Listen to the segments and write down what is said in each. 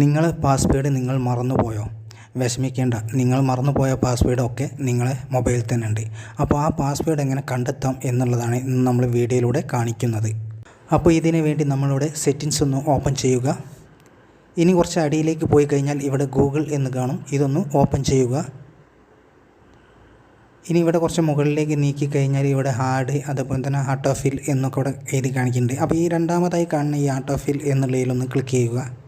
നിങ്ങളെ പാസ്വേഡ് നിങ്ങൾ മറന്നുപോയോ? വിഷമിക്കേണ്ട. നിങ്ങൾ മറന്നുപോയ പാസ്വേഡൊക്കെ നിങ്ങളെ മൊബൈലിൽ തന്നെ ഉണ്ട് അപ്പോൾ ആ പാസ്വേഡ് എങ്ങനെ കണ്ടെത്താം എന്നുള്ളതാണ് ഇന്ന് നമ്മൾ വീഡിയോയിലൂടെ കാണിക്കുന്നത്. അപ്പോൾ ഇതിനു വേണ്ടി നമ്മളിവിടെ സെറ്റിങ്സ് ഒന്ന് ഓപ്പൺ ചെയ്യുക. ഇനി കുറച്ച് അടിയിലേക്ക് പോയി കഴിഞ്ഞാൽ ഇവിടെ ഗൂഗിൾ എന്ന് കാണും. ഇതൊന്ന് ഓപ്പൺ ചെയ്യുക. ഇനി ഇവിടെ കുറച്ച് മുകളിലേക്ക് നീക്കി കഴിഞ്ഞാൽ ഇവിടെ ഹാർഡ് അതുപോലെ തന്നെ ഹാർട്ട് ഓഫ് ഫിൽ എന്നൊക്കെ ഇവിടെ എഴുതി കാണിക്കുന്നുണ്ട്. അപ്പോൾ ഈ രണ്ടാമതായി കാണുന്ന ഈ ഹാർട്ട് ഓഫ് ഫിൽ എന്നുള്ളതിലൊന്ന് ക്ലിക്ക് ചെയ്യുക.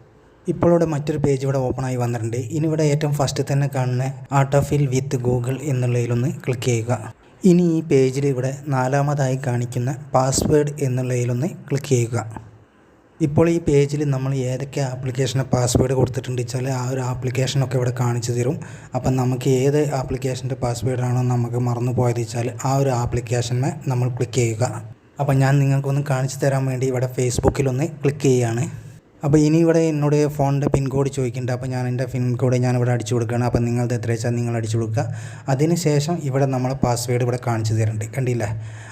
ഇപ്പോൾ ഇവിടെ മറ്റൊരു പേജ് ഇവിടെ ഓപ്പൺ ആയി വന്നിട്ടുണ്ട്. ഇനി ഇവിടെ ഏറ്റവും ഫസ്റ്റ് തന്നെ കാണുന്ന ആർട്ട് ഓഫ് വിത്ത് ഗൂഗിൾ എന്നുള്ളതിലൊന്ന് ക്ലിക്ക് ചെയ്യുക. ഇനി ഈ പേജിൽ ഇവിടെ നാലാമതായി കാണിക്കുന്ന പാസ്വേഡ് എന്നുള്ളതിലൊന്ന് ക്ലിക്ക് ചെയ്യുക. ഇപ്പോൾ ഈ പേജിൽ നമ്മൾ ഏതൊക്കെ ആപ്ലിക്കേഷന് പാസ്വേഡ് കൊടുത്തിട്ടുണ്ട് വെച്ചാൽ ആ ഒരു ആപ്ലിക്കേഷനൊക്കെ ഇവിടെ കാണിച്ചു തരും. അപ്പം നമുക്ക് ഏത് ആപ്ലിക്കേഷന്റെ പാസ്വേഡാണോ നമുക്ക് മറന്നു പോയത് വെച്ചാൽ ആ ഒരു ആപ്ലിക്കേഷനെ നമ്മൾ ക്ലിക്ക് ചെയ്യുക. അപ്പം ഞാൻ നിങ്ങൾക്കൊന്ന് കാണിച്ചു തരാൻ വേണ്ടി ഇവിടെ ഫേസ്ബുക്കിലൊന്ന് ക്ലിക്ക് ചെയ്യുകയാണ്. അപ്പോൾ ഇനി ഇവിടെ എന്നോട് ഫോണിന്റെ പിൻ കോഡ് ചോദിക്കുന്നുണ്ട് അപ്പോൾ ഞാൻ എന്റെ പിൻ കോഡ് ഞാൻ ഇവിടെ അടിച്ചു കൊടുക്കുകയാണ്. അപ്പോൾ നിങ്ങളത് എത്ര വെച്ചാൽ നിങ്ങൾ അടിച്ചു കൊടുക്കുക. അതിനുശേഷം ഇവിടെ നമ്മൾ പാസ്വേഡ് ഇവിടെ കാണിച്ചു തരുന്നുണ്ട്. കണ്ടില്ലേ?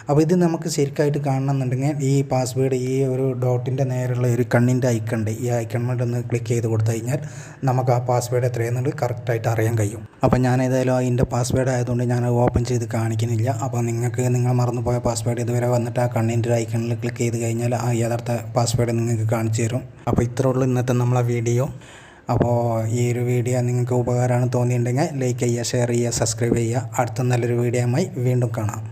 അപ്പോൾ ഇത് നമുക്ക് ശരിക്കായിട്ട് കാണണമെന്നുണ്ടെങ്കിൽ ഈ പാസ്വേഡ് ഈ ഒരു ഡോട്ടിന്റെ നേരെയുള്ള ഒരു കണ്ണിന്റെ ഐക്കൺ ഉണ്ട്. ഈ ഐക്കൺ കൊണ്ട് ഒന്ന് ക്ലിക്ക് ചെയ്ത് കൊടുത്തു കഴിഞ്ഞാൽ നമുക്ക് ആ പാസ്വേഡ് എത്രയെന്നുള്ളത് കറക്റ്റായിട്ട് അറിയാൻ കഴിയും. അപ്പോൾ ഞാൻ ഏതായാലും അതിന്റെ പാസ്വേഡ് ആയതുകൊണ്ട് ഞാൻ ഓപ്പൺ ചെയ്ത് കാണിക്കുന്നില്ല. അപ്പോൾ നിങ്ങൾക്ക് നിങ്ങൾ മറന്നുപോയ പാസ്വേഡ് ഇതുവരെ വന്നിട്ട് ആ കണ്ണിന്റെ ഐക്കണിൽ ക്ലിക്ക് ചെയ്ത് കഴിഞ്ഞാൽ ആ യഥാർത്ഥ പാസ്വേഡ് നിങ്ങൾക്ക് കാണിച്ചു തരും. അപ്പോൾ ഇത്രേ ഉള്ളൂ ഇന്നത്തെ നമ്മളെ വീഡിയോ. അപ്പോൾ ഈ ഒരു വീഡിയോ നിങ്ങൾക്ക് ഉപകാരമാണ് തോന്നിയിട്ടുണ്ടെങ്കിൽ ലൈക്ക് ചെയ്യുക ഷെയർ ചെയ്യുക സബ്സ്ക്രൈബ് ചെയ്യുക. അടുത്ത നല്ലൊരു വീഡിയോയുമായി വീണ്ടും കാണാം.